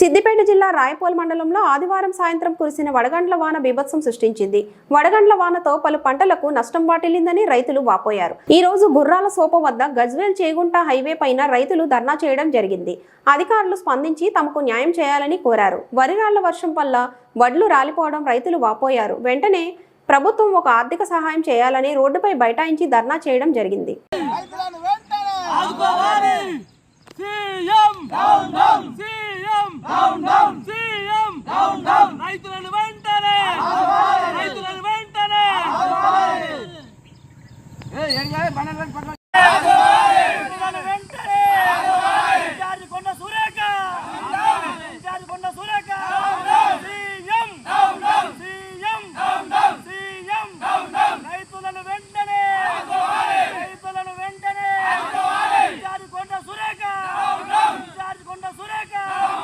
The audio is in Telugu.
సిద్దిపేట జిల్లా రాయపోల్ మండలంలో ఆదివారం సాయంత్రం కురిసిన వడగండ్ల వాన బీభత్సం సృష్టించింది. వడగండ్ల వానతో పలు పంటలకు నష్టం వాటిల్లిందని రైతులు వాపోయారు. ఈ రోజు గుర్రాల సోప వద్ద గజ్వేల్ చేగుంట హైవే పైన రైతులు ధర్నా చేయడం జరిగింది. అధికారులు స్పందించి తమకు న్యాయం చేయాలని కోరారు. వరి రాళ్ళ వర్షం వల్ల వడ్లు రాలిపోవడం రైతులు వాపోయారు. వెంటనే ప్రభుత్వం ఒక ఆర్థిక సహాయం చేయాలని రోడ్డుపై బైఠాయించి ధర్నా చేయడం జరిగింది. రైతులను వెంటనే రైతులను వెంటనే ఏ ఏం కాదు పన్నెండు